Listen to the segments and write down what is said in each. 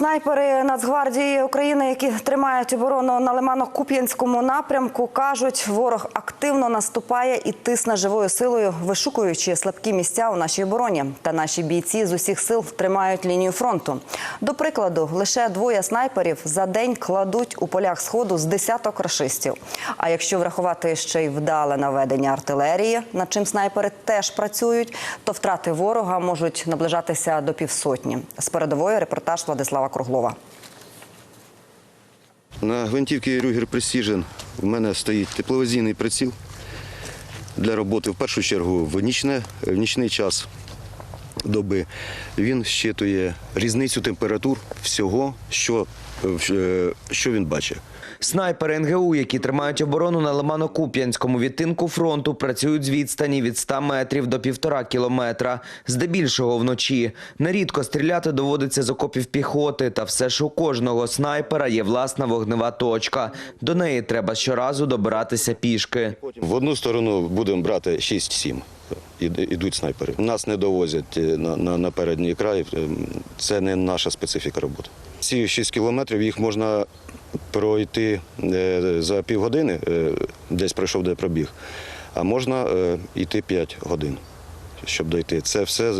Снайпери Нацгвардії України, які тримають оборону на Лимано-Куп'янському напрямку, кажуть, ворог активно наступає і тисне живою силою, вишукуючи слабкі місця у нашій обороні. Та наші бійці з усіх сил тримають лінію фронту. До прикладу, лише двоє снайперів за день кладуть у полях сходу з десяток рашистів. А якщо врахувати ще й вдале наведення артилерії, над чим снайпери теж працюють, то втрати ворога можуть наближатися до півсотні. З передової репортаж Владислава Круглова. На гвинтівці Рюгер Пресіжен в мене стоїть тепловизійний приціл для роботи в першу чергу в, нічне, в нічний час доби. Він щитує різницю температур всього, що, е, що він бачить. Снайпери НГУ, які тримають оборону на Лимано-Куп'янському відтинку фронту, працюють з відстані від 100 метрів до півтора кілометра, здебільшого вночі. Нерідко стріляти доводиться з окопів піхоти, та все ж у кожного снайпера є власна вогнева точка. До неї треба щоразу добиратися пішки. В одну сторону будемо брати 6-7. Іде- Ідуть снайпери. Нас не довозять е, на, на, на передній край. Е, Це не наша специфіка роботи. Ці 6 кілометрів їх можна пройти е, за півгодини, десь пройшов де пробіг, а можна йти 5 годин, щоб дойти. Це все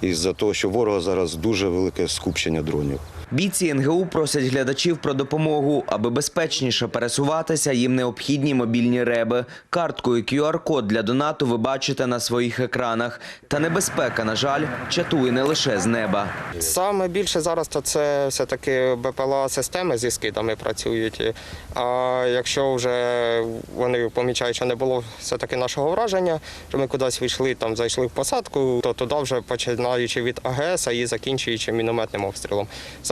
із-за того, що ворога зараз дуже велике скупчення дронів. Бійці НГУ просять глядачів про допомогу. Аби безпечніше пересуватися, їм необхідні мобільні реби. Картку і QR-код для донату ви бачите на своїх екранах. Та небезпека, на жаль, чатує не лише з неба. Саме більше зараз то це все-таки БПЛА-системи зі скидами працюють. А якщо вже вони помічають, що не було все-таки нашого враження, що ми кудись вийшли, там зайшли в посадку, то туди вже починаючи від АГС і закінчуючи мінометним обстрілом.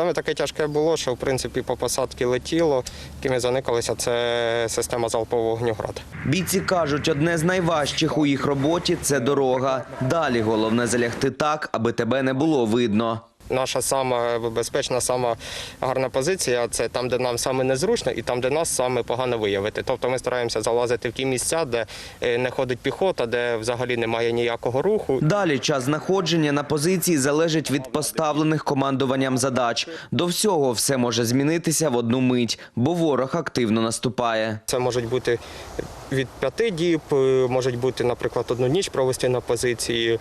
Саме таке тяжке було, що в принципі по посадці летіло, якими заникалися, це система залпового вогню-град. Бійці кажуть, одне з найважчих у їх роботі це дорога. Далі головне залягти так, аби тебе не було видно. Наша сама безпечна, сама гарна позиція це там, де нам саме незручно, і там, де нас саме погано виявити. Тобто ми стараємося залазити в ті місця, де е, не ходить піхота, де взагалі немає ніякого руху. Далі час знаходження на позиції залежить від поставлених командуванням задач. До всього все може змінитися в одну мить, бо ворог активно наступає. Це можуть бути від п'яти діб, е, можуть бути, наприклад, одну ніч провести на позиції.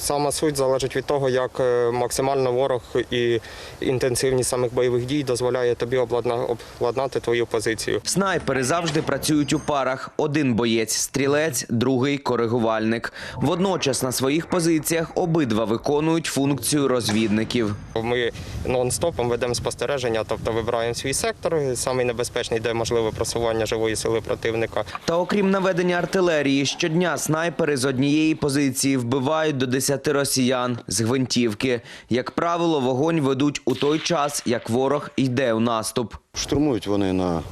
Сама суть залежить від того, як е, максимально ворог і інтенсивність самих бойових дій дозволяє тобі обладна- обладнати твою позицію. Снайпери завжди працюють у парах. Один боєць стрілець, другий коригувальник. Водночас на своїх позиціях обидва виконують функцію розвідників. Ми нон-стопом ведемо спостереження, тобто вибираємо свій сектор, самий небезпечний, де можливе просування живої сили противника. Та окрім наведення артилерії, щодня снайпери з однієї позиції вбивають до 10 росіян з гвинтівки. Як правило, вогонь ведуть у той час, як ворог йде у наступ. Штурмують вони на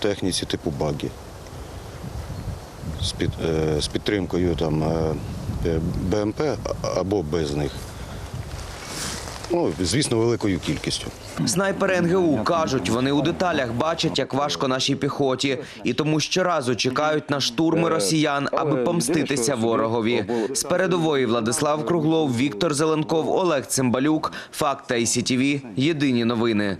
техніці типу багі з, під, е, з підтримкою там, е, БМП або без них. Ну, звісно, великою кількістю. Снайпери НГУ кажуть, вони у деталях бачать, як важко нашій піхоті, і тому щоразу чекають на штурми росіян, аби помститися ворогові. З передової Владислав Круглов, Віктор Зеленков, Олег Цимбалюк. Факт та ICTV. Єдині новини.